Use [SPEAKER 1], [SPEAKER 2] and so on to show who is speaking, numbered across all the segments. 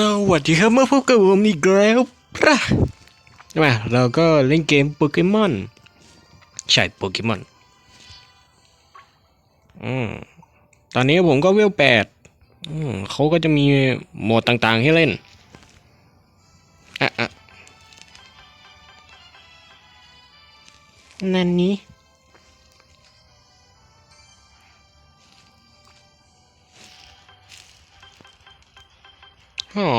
[SPEAKER 1] สวัสดีครับมาพบกับผมอีกแล้วพระมาเราก็เล่นเกมโปเกมอน ใช่โปเกมอนอืมตอนนี้ผมก็เวลแปดอืมเขาก็จะมีโหมดต่างๆให้เล่นอะอะนั่นนี้ อ๋อ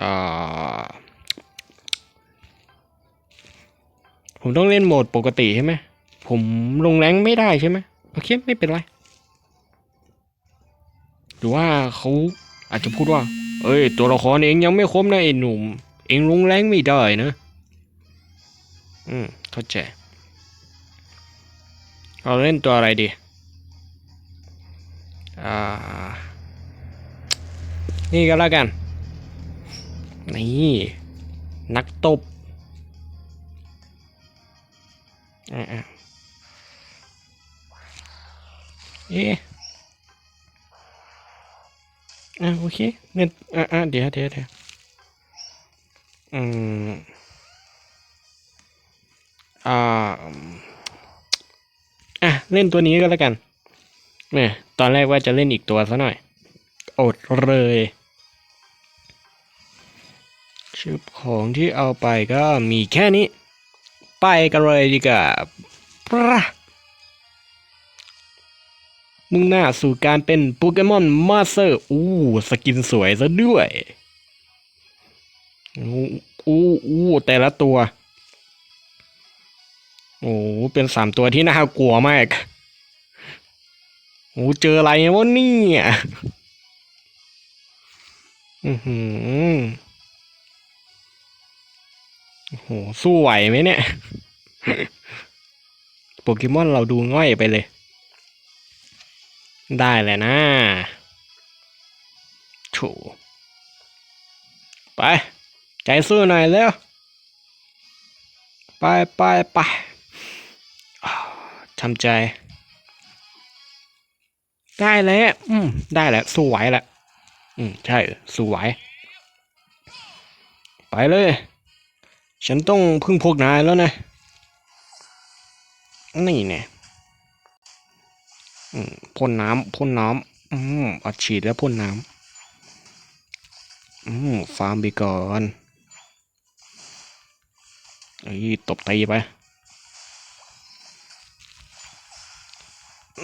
[SPEAKER 1] อ่าผมต้องเล่นโหมดปกติใช่ไหม ผมลงแรงไม่ได้ใช่ไหมโอเค ไม่เป็นไร หรือว่าเขาอาจจะพูดว่า เอ้ย ตัวละครเองยังไม่ครบนะไอ้หนุ่ม เองลงแรงไม่ได้นะ อืม เข้าใจ เราเล่นตัวอะไรดี นี่ก็แล้วกัน นี่ นักตบอ่าอ่าเอ๊ะอะโอเคเล่นอะอะเดี๋ยวเดี๋ยวเดี๋ยวอืมอ่าอะเล่นตัวนี้ก็แล้วกัน เนี่ยตอนแรกว่าจะเล่นอีกตัวซะหน่อย อดเลยชุบของที่เอาไปก็มีแค่นี้ ไปกันเลยดีกว่าปะมุ่งหน้าสู่การเป็นโปเกมอนมาสเตอร์ อู้สกินสวยซะด้วย อู้อู้อู้แต่ละตัว โอ้เป็นสามตัวที่น่ากลัวมาก โอ้เจออะไรวะเนี่ยอือหือโอ้โหสู้ไหวไหมเนี่ย โปเกมอนเราดูง่อยไปเลย ได้แหละนะโถไป ใจสู้หน่อยแล้วไปไปไปอ้าวทำใจ ได้แล้ว อืม ได้แล้ว สู้ไหวแล้วอืม ใช่ สู้ไหว ไปเลย ฉันต้องพึ่งพวกนายแล้วนะ นี่เนี่ยอืมพ่นน้ำพ่นน้ำอืมอัดฉีดแล้วพ่นน้ำอืมฟาร์มไปก่อนไอ้ยตบตีไป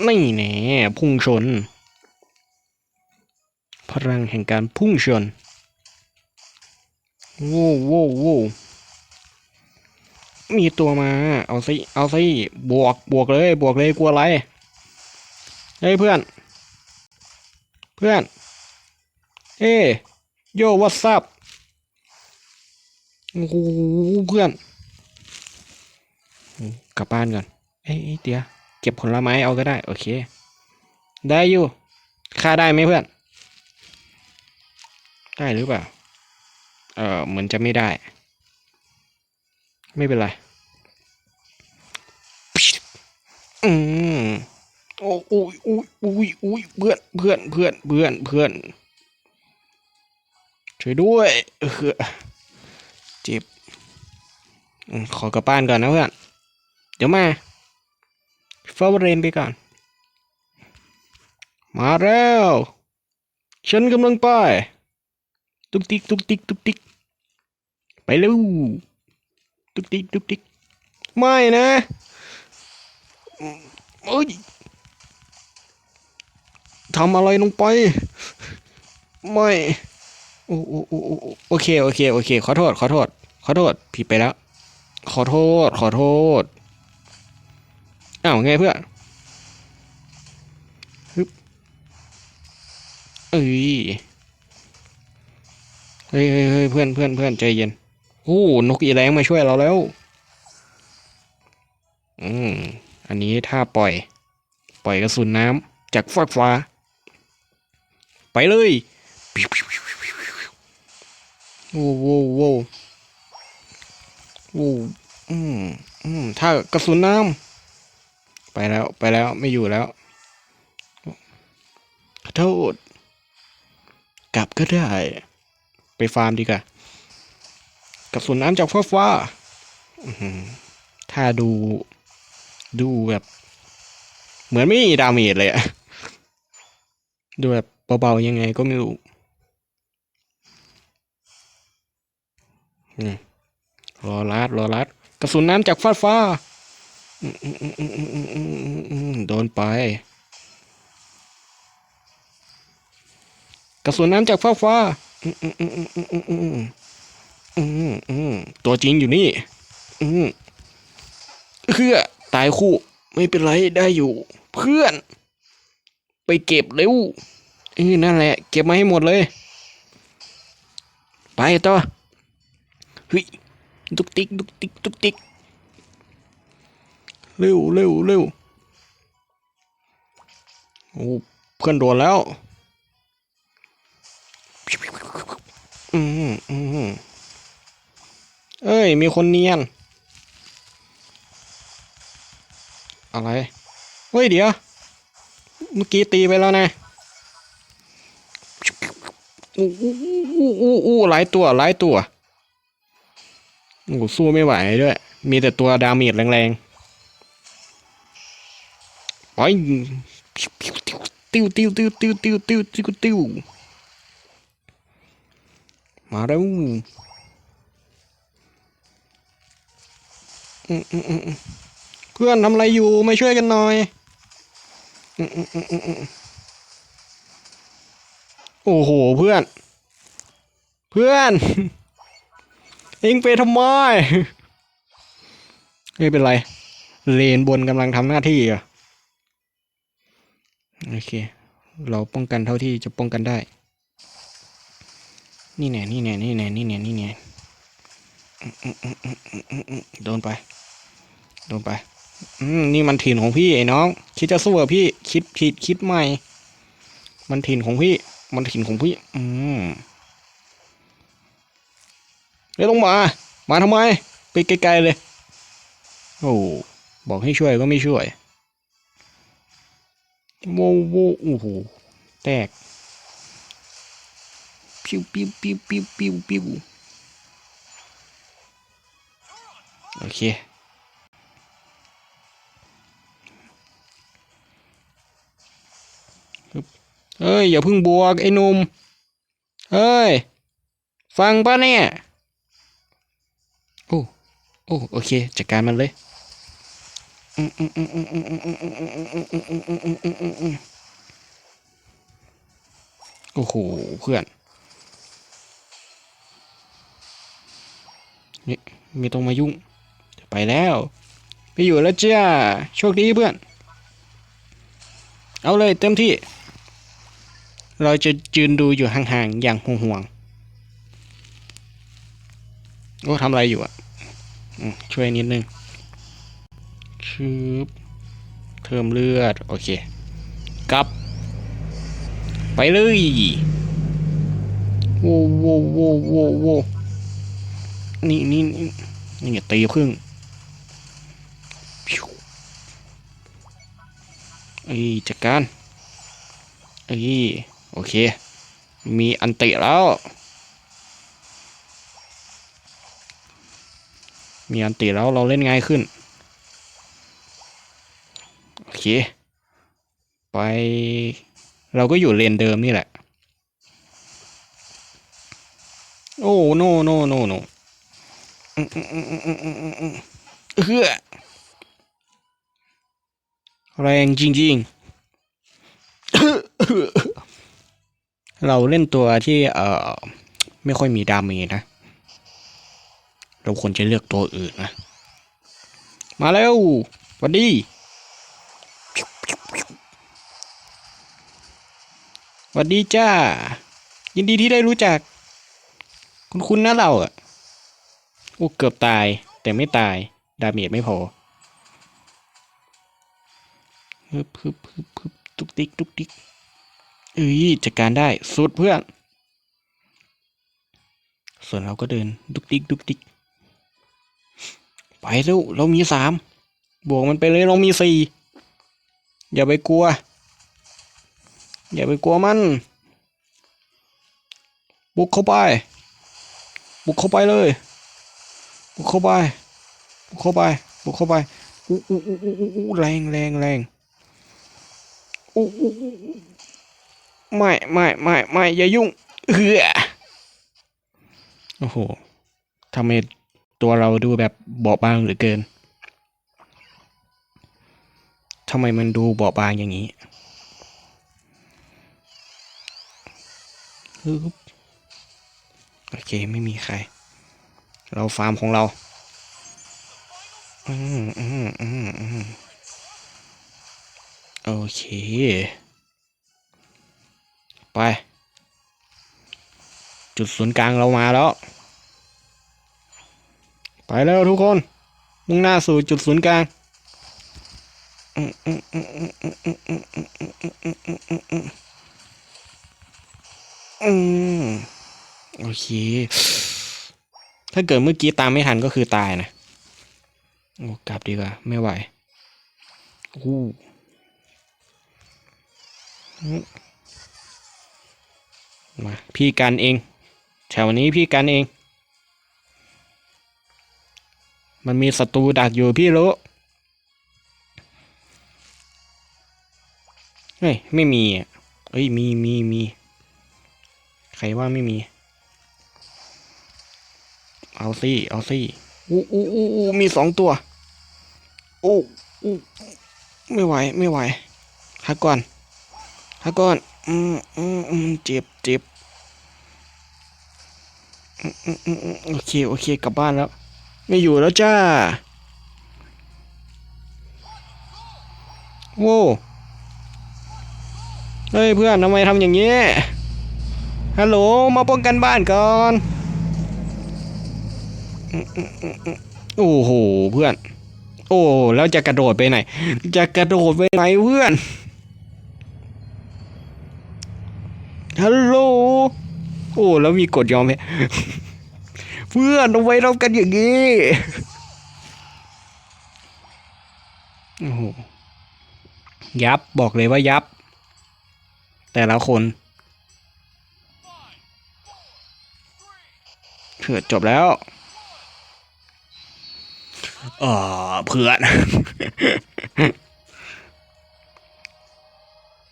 [SPEAKER 1] นี่แน่พุ่งชน พลังแห่งการพุ่งชนโว้วโว้วโว้มีตัวมา เอาสิเอาสิบวกบวกเลยบวกเลยกลัวอะไรเฮ้ยเพื่อน เพื่อนเฮ้โยวัสซับโอ้โหเพื่อนกลับบ้านก่อน เอ้ยเอ้ย เก็บผลไม้เอาก็ได้ โอเค ได้อยู่ค่าได้ไหมเพื่อน ได้หรือเปล่า เออเหมือนจะไม่ได้ ไม่เป็นไร อืมโอ้อุ้ยอุ้ยอุ้ยอุ้ยเพื่อนเพื่อนเพื่อนเพื่อนเพื่อนช่วยด้วยเออเจ็บขอกลับบ้านก่อนนะเพื่อน เดี๋ยวมา เฝ้าเรนไปก่อน มาแล้ว ฉันกำลังไป ตุกติกตุกติกตุกติกไปเร็วตุกติกตุกติกไม่นะอืมเอ้ยทำอะไรลงไป ไม่โอ้โอ้โอ้โอ้โอเค โอเค โอเค ขอโทษ ขอโทษ ขอโทษ ผิดไปแล้ว ขอโทษ ขอโทษ อ้าวไงเพื่อนฮึบเอ้ยเฮ้ยเฮ้ยเฮ้ยเพื่อนเพื่อนเพื่อนใจเย็นโอ้นกอีแรงมาช่วยเราแล้ว อืมอันนี้ถ้าปล่อย ปล่อยกระสุนน้ำจากฟากฟ้า ไปเลยโว้โว้โว้โว้อืมอืมถ้ากระสุนน้ำ ไปแล้วไปแล้วไม่อยู่แล้ว ขอโทษ กลับก็ได้ ไปฟาร์มดีกว่ากระสุนน้ำจากฟ้าฟ้าถ้าดูดูแบบ เหมือนไม่มีดาเมจเลยอะดูแบบเบาๆยังไงก็ไม่รู้รอรัดรอรัดกระสุนน้ำจากฟ้าฟ้า โดนไป กระสุนน้ำจากฟ้าฟ้าตัวจริงอยู่นี่เพื่อตายคู่ไม่เป็นไรได้อยู่ เพื่อน ไปเก็บเร็วนั่นแหละ เก็บมาให้หมดเลย ไปต่อเฮ้ยดุกติกดุกติกดุกติก เร็วเร็วเร็วโอ้เพื่อนโดนแล้ว อืมอืมเอ้ย มีคนเนียน อะไร เฮ้ย เดี๋ยว เมื่อกี้ตีไปแล้วนะอู้อู้อู้อู้อู้หลายตัวหลายตัวโอ้โหสู้ไม่ไหวด้วย มีแต่ตัวดาเมจแรงๆ ไปติ้วติ้วติ้วติ้วติ้วติ้วติ้วติ้วมาแล้วเพื่อนทำอะไรอยู่มาช่วยกันหน่อยโอ้โหเพื่อน เพื่อนเอ็งไปทำไมไม่เป็นไรเลนบนกำลังทำหน้าที่อะ โอเค เราป้องกันเท่าที่จะป้องกันได้ นี่แน่นี่แน่นี่แน่นี่แน่นี่แน่โดนไป โดนไป อืมนี่มันถิ่นของพี่ไอ้น้อง คิดจะสู้กับพี่ คิดผิดคิดใหม่ มันถิ่นของพี่ มันถิ่นของพี่ อืมไม่ต้องมา มาทำไม ไปไกลๆเลย โอ้ บอกให้ช่วยก็ไม่ช่วย โว้วโว้วโอ้โหแตก ปิ้วปิ้วปิ้วปิ้วปิ้วปิ้วโอเคเอ้ย อย่าเพึ่งบวก ไอ้นุ่มเอ้ย ฟังป่ะเนี่ย โอ้ โอ้ โอเค จัดการมันเลย โอ้โห เพื่อน นี่ไม่ต้องมายุ่ง ไปแล้วไปอยู่แล้วจ้า โชคดีเพื่อน เอาเลยเต็มที่ เราจะยืนดูอยู่ห่างๆ อย่างห่วงๆโอ้ทำอะไรอยู่อะช่วยนิดนึง ชืบเพิ่มเลือด โอเคกลับ ไปเลยโว้โว้โว้โว้โว้นี่นี่นี่นี่อย่าตีพึ่งพิวเอ้จัดการเอ้โอเค มีอันติแล้ว มีอันติแล้วเราเล่นง่ายขึ้น เค ไป เราก็อยู่เลนเดิมนี่แหละ โอ้โนโนโนโนอืมอืมอืมอืมอืมอืมอืมเฮ้อแรงจริงๆ เราเล่นตัวที่เอ่อไม่ค่อยมีดาเมจนะ เราควรจะเลือกตัวอื่นนะ มาแล้วสวัสดี สวัสดีจ้า ยินดีที่ได้รู้จัก คุณคุณนะเราอะโอ้เกือบตาย แต่ไม่ตาย ดาเมจไม่พอฮึบฮึบฮึบฮึบตุกติกตุกติกเอ้ยจัดการได้สุดเพื่อน ส่วนเราก็เดินดุกดิกดุกดิกไปแล้วเรามีสามบวกมันไปเลยเรามีสี่อย่าไปกลัว อย่าไปกลัวมัน บุกเข้าไป บุกเข้าไปเลย บุกเข้าไป บุกเข้าไป บุกเข้าไปอู้อู้อู้อู้อู้แรงแรงแรงอู้อู้ไม่ไม่ไม่ไม่อย่ายุ่งเหือโอ้โหทำไมตัวเราดูแบบบอบบางเหลือเกินทำไมมันดูบอบบางอย่างนี้ฮึบ โอเคไม่มีใคร เราฟาร์มของเรา อืมอืมอืมอืมโอเค ไป จุดศูนย์กลางเรามาแล้ว ไปแล้วทุกคน มุ่งหน้าสู่จุดศูนย์กลางอืมอืมอืมอืมอืมอืมอืมอืมอืมอืม อืมโอเค ถ้าเกิดเมื่อกี้ตามไม่ทันก็คือตายนะโอ้กลับดีกว่า ไม่ไหวอู้มาพี่กันเองแถวนี้พี่กันเอง มันมีศัตรูดักอยู่พี่รู้เฮ้ยไม่มีอะเอ้ยมีมีมี ใครว่าไม่มี เอาสิเอาสิอู้อู้อู้อู้มีสองตัวอู้อู้ไม่ไหว ไม่ไหวฮักก่อนฮักก่อน อืมอืมอืมเจ็บเจ็บอืมอืมอืมอืมโอเค โอเค กลับบ้านแล้ว ไม่อยู่แล้วจ้า โว้เฮ้ยเพื่อนทำไมทำอย่างนี้ ฮัลโหลมาป้องกันบ้านก่อนโอ้โหเพื่อน โอ้แล้วจะกระโดดไปไหน จะกระโดดไปไหนเพื่อนฮัลโหลโอ้แล้วมีกดยอมไหมเพื่อนทำไมทำกันอย่างนี้โอ้โหยับบอกเลยว่ายับ แต่ละคน เพื่อจบแล้วเออเพื่อน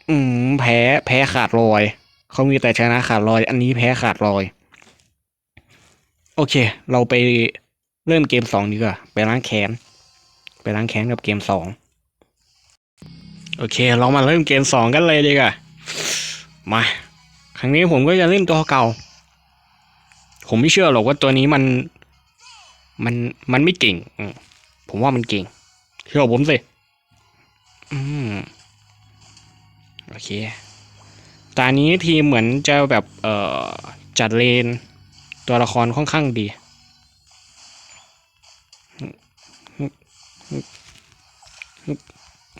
[SPEAKER 1] อืมแพ้แพ้ขาดลอยเขามีแต่ชนะขาดลอย อันนี้แพ้ขาดลอย โอเค เราไปเริ่มเกมสองดีกว่าไปล้างแค้นไปล้างแค้นกับเกมสองโอเค เรามาเริ่มเกมสองกันเลยดีกว่ามา ครั้งนี้ผมก็จะเล่นตัวเก่า ผมไม่เชื่อหรอกว่าตัวนี้มัน มันมันไม่เก่งผมว่ามันเก่ง เชื่อผมสิอืมโอเคตอนนี้ทีเหมือนจะแบบเอ่อจัดเลน ตัวละครค่อนข้างดี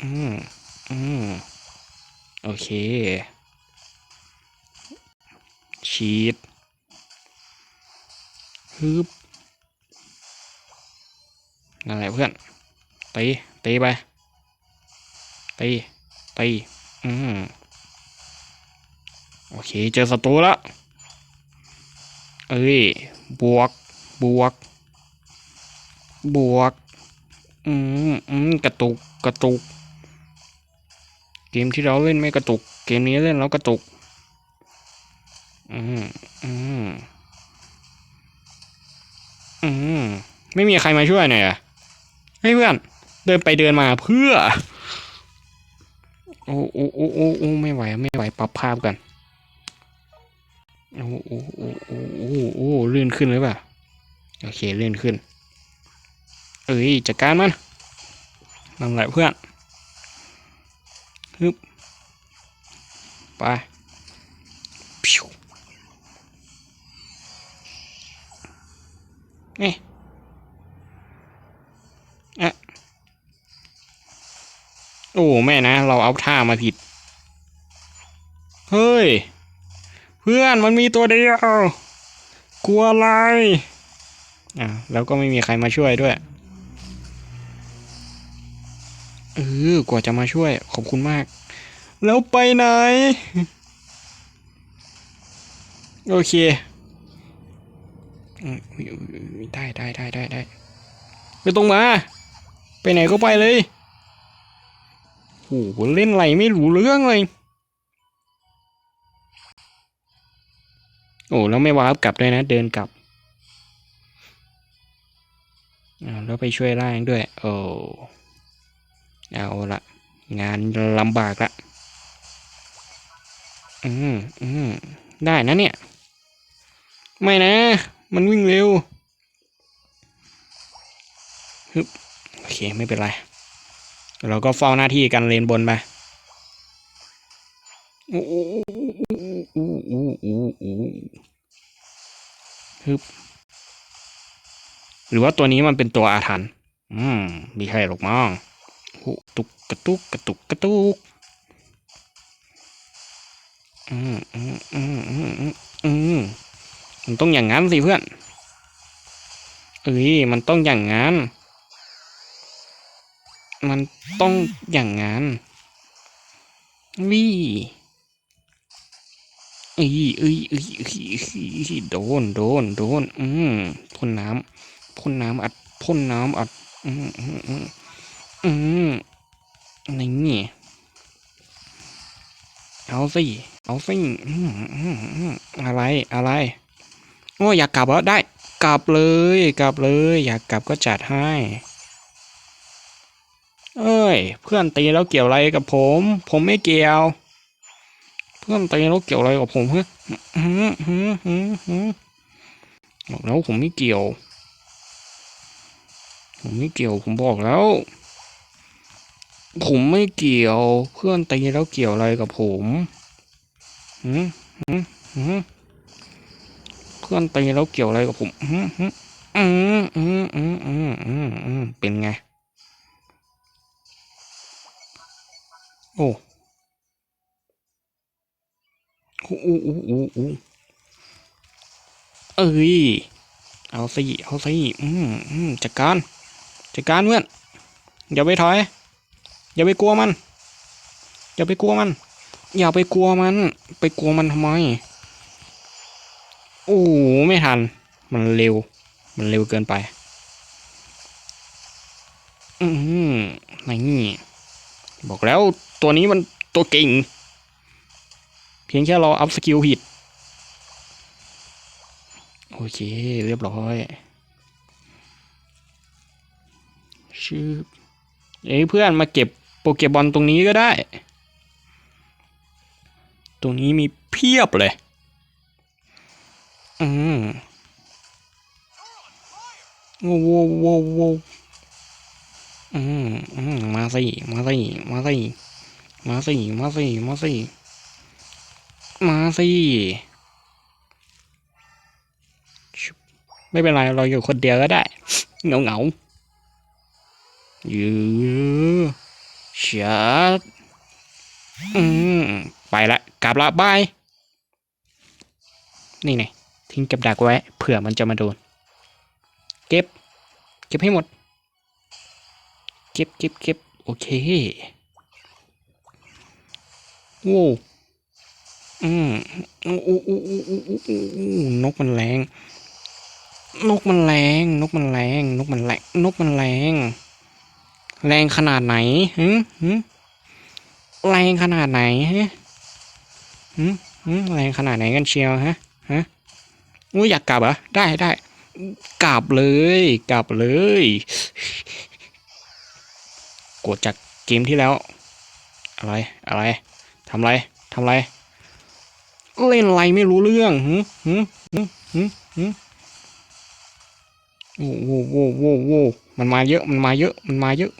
[SPEAKER 1] อืม อืม โอเคชีด ฮึบนั่นแหละเพื่อนตีตีไปตีตีอืมโอเค เจอศัตรูแล้ว เอ้ย บวก บวก บวก อืมอืมกระตุก กระตุก เกมที่เราเล่นไม่กระตุก เกมนี้เล่นแล้วกระตุก อืมอืม อืมไม่มีใครมาช่วยหน่อยเหรอะเฮ้เพื่อน เดินไปเดินมาเพื่อ โอ้โอ้โอ้โอ้โอ้ไม่ไหว ไม่ไหวปรับภาพกันโอ้โอ้โอ้โอ้โอ้โอ้ลื่นขึ้นหรือเปล่าโอเคลื่นขึ้น เอ้ยจัดการมันนั่นแหลเพื่อนฮึบไปพิว นี่อะโอ้แม่นะ เราเอาท่ามาผิด เฮ้ย เพื่อนมันมีตัวเดียว กลัวอะไรอะแล้วก็ไม่มีใครมาช่วยด้วยเออกว่าจะมาช่วย ขอบคุณมาก แล้วไปไหน โอเค ได้ได้ได้ได้ได้ไม่ต้องมา ไปไหนก็ไปเลยโอ้โหเล่นอะไรไม่รู้เรื่องเลย โอ้แล้วไม่วาร์ปกลับด้วยนะ เดินกลับอ้าแล้วไปช่วยร่างด้วย โอ้เอาละงานลำบากละอืมอืมได้นะเนี่ย ไม่นะ มันวิ่งเร็วฮึบโอเคไม่เป็นไรเราก็เฝ้าหน้าที่กันเลนบนไปอู้อู้อู้อู้ฮึบหรือว่าตัวนี้มันเป็นตัวอาถรรพ์อืมมีใครหรอกมั้งโอ้ตุกกระตุกกระตุกกระตุกอืมอืมอืมอืมอืม มันต้องอย่างนั้นสิเพื่อน เอ้ยมันต้องอย่างนั้น มันต้องอย่างนั้นวี่เอ้ยเอ้ยเอ้ยเอ้ยเอ้ยโดนโดนโดนอืมพ่นน้ำพ่นน้ำอัดพ่นน้ำอัด อืมอืมอืมอืมนี่เอาสิ เอาสิอืมอืมอืมอะไร อะไร โอ้ยอยากกลับเหรอได้ กลับเลยกลับเลย อยากกลับก็จัดให้ เอ้ย เพื่อนตีแล้วเกี่ยวอะไรกับผม ผมไม่เกี่ยว เพื่อนตีแล้วเกี่ยวอะไรกับผมฮะฮึฮึฮึฮึบอกแล้วผมไม่เกี่ยว ผมไม่เกี่ยวผมบอกแล้ว ผมไม่เกี่ยว เพื่อนตีแล้วเกี่ยวอะไรกับผมหืมหืมหืม พื่อนตีแล้วเกี่ยวอะไรกับผมหืมอืมอืมอืมอืมอืมอืมเป็นไง โอ้โอ้โอ้โอ้อู้เอ้ย เอาสิเอาสิอืมอืมจัดการ จัดการเพื่อน อย่าไปถอย อย่าไปกลัวมัน อย่าไปกลัวมัน อย่าไปกลัวมัน ไปกลัวมันทำไม โอ้โหไม่ทัน มันเร็ว มันเร็วเกินไป อืมนี่บอกแล้วตัวนี้มันตัวเก่ง เพียงแค่เราอัพสกิลผิด โอเค เรียบร้อยชื่อเอ้เพื่อนมาเก็บโปเกบอลตรงนี้ก็ได้ ตรงนี้มีเพียบเลย อืมโว้วโว้วว้วอืมอืมมาสิมาสิมาสิมาสิมาสิมาสิมาสิไม่เป็นไรเราอยู่คนเดียวก็ได้เหงาเหงายือชัดอืมไปละกลับละบายนี่ไง ทิ้งกับดักไว้ เผื่อมันจะมาโดน เก็บ เก็บให้หมด เก็บเก็บเก็บโอเคโว้อืมอู้อู้อู้อู้อู้อู้อู้นกมันแรง นกมันแรง นกมันแรง นกมันแรง นกมันแรง แรงขนาดไหนฮึฮึแรงขนาดไหนฮะฮึฮึแรงขนาดไหนกันเชียวฮะ ฮะ อุ้ยอยากกลับเหรอได้ได้กลับเลย กลับเลยกดจากเกมที่แล้ว อะไรอะไรทำไรทำไร เล่นอะไรไม่รู้เรื่องหืมหืมหืมหืมหืมโอ้โหโว้โว้โว้มันมาเยอะมันมาเยอะมันมาเยอะ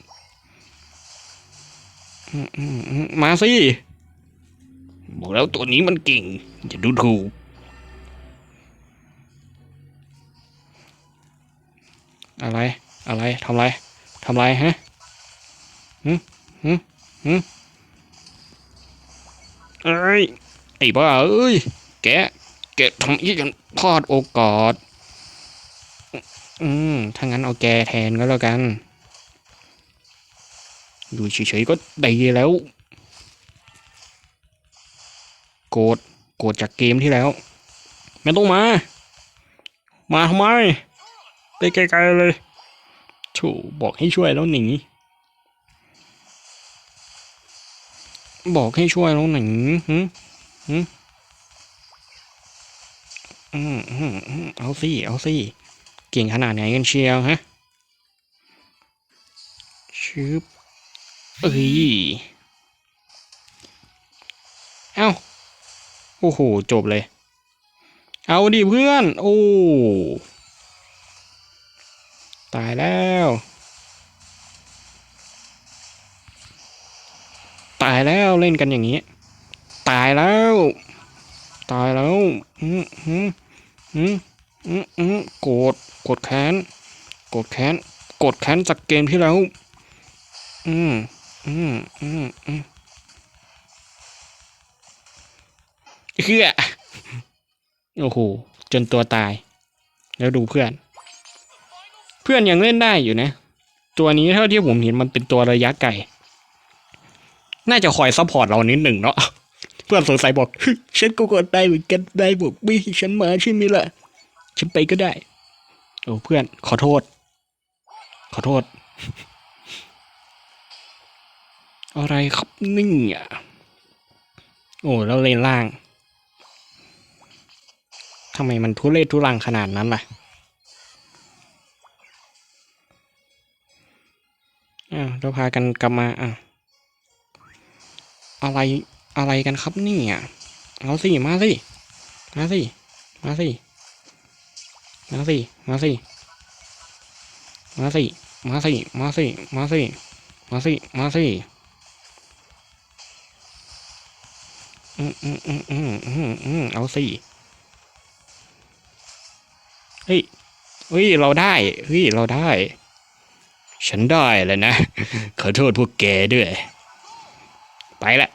[SPEAKER 1] มอืมอืมมาสิบอกแล้วตัวนี้มันเก่งอย่าดูถูก อะไรอะไรทำไรทำไรฮะหืมหืมหืมเอ้ยไอ้บ้าเอ้ย แกแกทำยี่กันพลาดโอกาสอืมถ้างั้นเอาแกแทนก็แล้วกัน อยู่เฉยๆก็ไดีแล้ว โกรธโกรธจากเกมที่แล้ว ไม่ต้องมา มาทำไม ไปไกลๆเลยโถูบอกให้ช่วยแล้วหนีบอกให้ช่วยแล้วหนีหึหึอืมอืมอืมเอาสิเอาสิเก่งขนาดไหนกันเชียวฮะชึบเอ้ยเอ้าโอ้โหจบเลย เอาดิเพื่อน โอ้ ตายแล้ว ตายแล้วเล่นกันอย่างนี้ ตายแล้ว ตายแล้วอืมอืมอืมอืมอืมโกรธโกรธแค้นโกรธแค้นโกรธแค้นจากเกมที่แล้ว อืมอืมอืมอืมเฮือโอ้โหจนตัวตาย แล้วดูเพื่อน พื่อนยังเล่นได้อยู่นะ ตัวนี้เท่าที่ผมเห็นมันเป็นตัวระยะไกล น่าจะคอยซัพพอร์ตเรานิดหนึ่งเนาะ เพื่อนสงสัยบอก ฉันก็กดได้เหมือนกันได้บอกไม่ฉันมาใช่ไหมล่ะ ฉันไปก็ได้ โอ้เพื่อนขอโทษ ขอโทษ อะไรครับนี่อะโอ้แล้วเลนล่างทำไมมันทุเรศทุรังขนาดนั้นล่ะ อ้าเราพากันกลับมาอะอะไรอะไรกันครับนี่อะเอาสิมาสิมาสิมาสิมาสิมาสิมาสิมาสิมาสิมาสิมาสิมาสิอืมอืมอืมอืมอืมอืมเอาสิเฮ้ยเฮ้ยเราได้เฮ้ยเราได้ ฉันได้แล้วนะ ขอโทษพวกแกด้วย ไปละ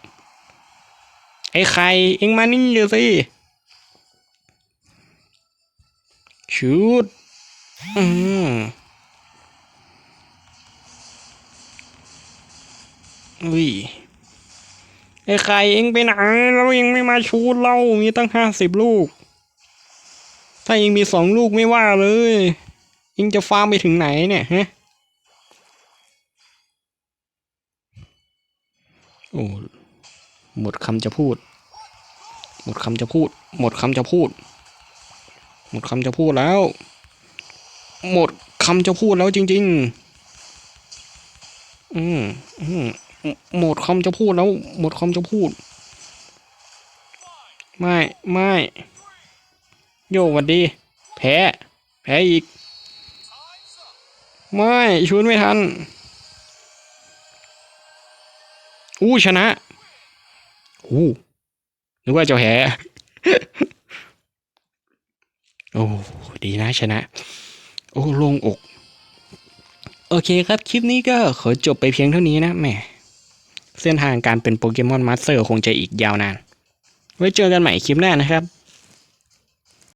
[SPEAKER 1] ไอ้ใครเอ็งมานี่เลยสิชุดอืมอุ้ยไอ้ใครเอ็งไปไหนแล้วเอ็งไม่มาชูดเรามีตั้งห้าสิบลูก ถ้าเอ็งมีสองลูกไม่ว่าเลยเอ็งจะฟาร์มไปถึงไหนเนี่ยฮะ โอ้หมดคำจะพูด หมดคำจะพูด หมดคำจะพูด หมดคำจะพูดแล้ว หมดคำจะพูดแล้วจริง ๆ อืมอืมหมดคำจะพูดแล้ว หมดคำจะพูด ไม่ไม่โยวัดดี แพ้ แพ้อีก ไม่ชุนไม่ทัน อู้ชนะอู้นึกว่าจะแห่โอ้ดีนะชนะ โอ้ลงอก โอเคครับ คลิปนี้ก็ขอจบไปเพียงเท่านี้นะแม่เส้นทางการเป็นโปเกมอนมาสเตอร์คงจะอีกยาวนาน ไว้เจอกันใหม่คลิปหน้านะครับ